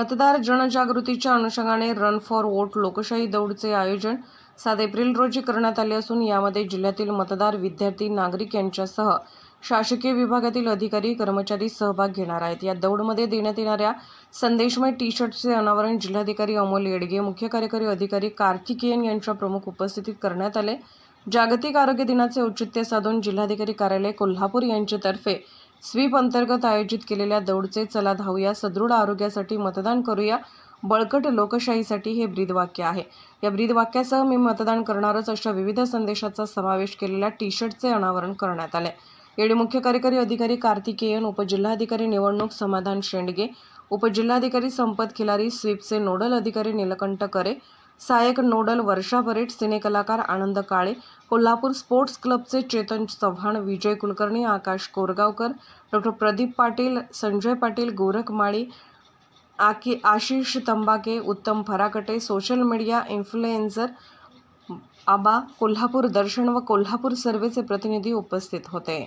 मतदार जनजागृतीच्या अनुषंगाने रन फॉर वोट लोकशाही दौडचे आयोजन सात एप्रिल रोजी करण्यात आले असून यामध्ये जिल्ह्यातील मतदार विद्यार्थी नागरिक यांच्यासह शासकीय विभागातील अधिकारी कर्मचारी सहभाग घेणार आहेत. या दौडमध्ये देण्यात येणाऱ्या संदेशमय टी शर्टचे अनावरण जिल्हाधिकारी अमोल येडगे मुख्य कार्यकारी अधिकारी कार्तिकेयन यांच्या प्रमुख उपस्थितीत करण्यात आले. जागतिक आरोग्य दिनाचे औचित्य साधून जिल्हाधिकारी कार्यालय कोल्हापूर यांच्यातर्फे स्वीप अंतर्गत आयोजित केलेल्या दौडचे चला धावूया सदृढ आरोग्यासाठी मतदान करूया बळकट लोकशाहीसाठी हे ब्रीदवाक्य आहे. या ब्रीदवाक्यासह मी मतदान करणारच अशा विविध संदेशाचा समावेश केलेल्या टी शर्टचे अनावरण करण्यात आले. यावेळी मुख्य कार्यकारी अधिकारी कार्तिकेयन उपजिल्हाधिकारी निवडणूक समाधान शेंडगे उपजिल्हाधिकारी संपत खिलारी स्वीपचे नोडल अधिकारी निलकंठ करे सहाय्यक नोडल वर्षा परेड सिनेकलाकार आनंद काळे कोल्हापूर स्पोर्ट्स क्लबचे चेतन चव्हाण विजय कुलकर्णी आकाश कोरगावकर डॉक्टर प्रदीप पाटील संजय पाटील गोरख माळी आकी Ashish Tambake Uttam Farakate social media influencer Aba Kolhapur Darshan व कोल्हापूर सर्वेचे प्रतिनिधी उपस्थित होते.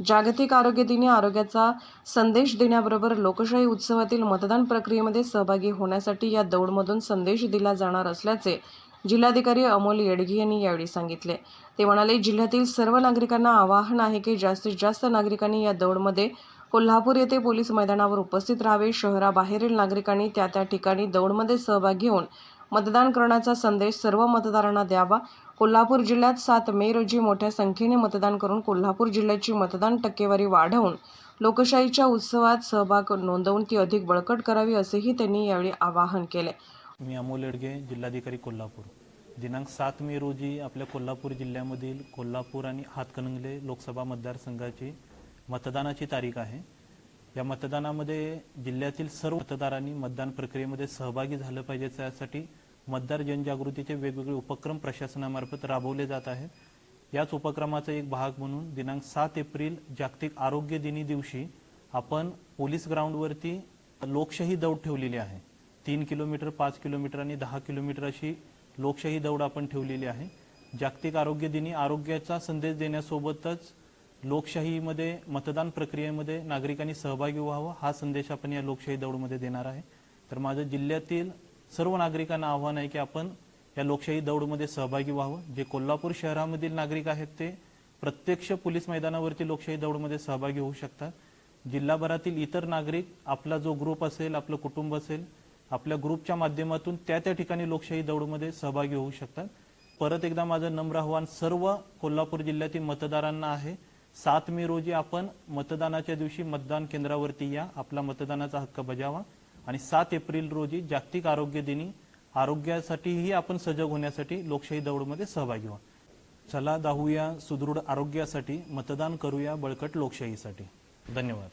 जागतिक आरोग्य दिनी आरोग्याचा संदेश देण्याबरोबर लोकशाही उत्सवातील मतदान प्रक्रियेमध्ये सहभागी होण्यासाठी या दौडमधून संदेश दिला जाणार असल्याचे जिल्हाधिकारी अमोल येडगी यांनी यावेळी सांगितले. ते म्हणाले जिल्ह्यातील सर्व नागरिकांना आवाहन आहे की जास्तीत जास्त नागरिकांनी या दौडमध्ये कोल्हापूर येथे पोलीस मैदानावर उपस्थित राहावे. शहराबाहेरील नागरिकांनी त्या त्या ठिकाणी दौडमध्ये सहभाग घेऊन मतदान करण्याचा संदेश सर्व मतदारांना द्यावा. कोल्हापूर जिल्ह्यात सात मे रोजी मोठ्या संख्येने मतदान करून कोल्हापूर जिल्ह्याची मतदान टक्केवारी वाढवून लोकशाहीच्या उत्सवात सहभाग नोंदवून ती अधिक बळकट करावी असेही त्यांनी यावेळी आवाहन केले. मी अमोल येडगे जिल्हाधिकारी कोल्हापूर. दिनांक सात मे रोजी आपल्या कोल्हापूर जिल्ह्यामधील कोल्हापूर आणि हातकणंगले लोकसभा मतदारसंघाची मतदानाची तारीख आहे. या मतदानामध्ये जिल्ह्यातील सर्व मतदारांनी मतदान प्रक्रियेमध्ये सहभागी झालं पाहिजे त्यासाठी मतदार जनजागृतीचे वेगवेगळे उपक्रम प्रशासनामार्फत राबवले जात आहेत. याच उपक्रमाचा एक भाग म्हणून दिनांक सात एप्रिल जागतिक आरोग्य दिनी दिवशी आपण पोलीस ग्राउंडवरती लोकशाही दौड ठेवलेली आहे. तीन किलोमीटर पाच किलोमीटर आणि दहा किलोमीटर अशी लोकशाही दौड आपण ठेवलेली आहे. जागतिक आरोग्य दिनी आरोग्याचा संदेश देण्यासोबतच लोकशाहीमध्ये मतदान प्रक्रियेमध्ये नागरिकांनी सहभागी व्हावं हा संदेश आपण या लोकशाही दौडमध्ये देणार आहे. तर माझं जिल्ह्यातील सर्व नागरिकांना आव्हान आहे की आपण या लोकशाही दौडमध्ये सहभागी व्हावं. जे कोल्हापूर शहरामधील नागरिक आहेत ते प्रत्यक्ष पोलीस मैदानावरती लोकशाही दौडमध्ये सहभागी होऊ शकतात. जिल्हाभरातील इतर नागरिक आपला जो ग्रुप असेल आपलं कुटुंब असेल आपल्या ग्रुपच्या माध्यमातून त्या त्या ठिकाणी लोकशाही दौडमध्ये सहभागी होऊ शकतात. परत एकदा माझं नम्र आव्हान सर्व कोल्हापूर जिल्ह्यातील मतदारांना आहे सात मे रोजी आपण मतदानाच्या दिवशी मतदान केंद्रावरती या. आपला मतदानाचा हक्क बजावा. आणि सात एप्रिल रोजी जागतिक आरोग्य दिनी आरोग्यासाठीही आपण सजग होण्यासाठी लोकशाही दौडमध्ये सहभागी व्हा. चला दाहूया सुदृढ आरोग्यासाठी मतदान करूया बळकट लोकशाहीसाठी. धन्यवाद.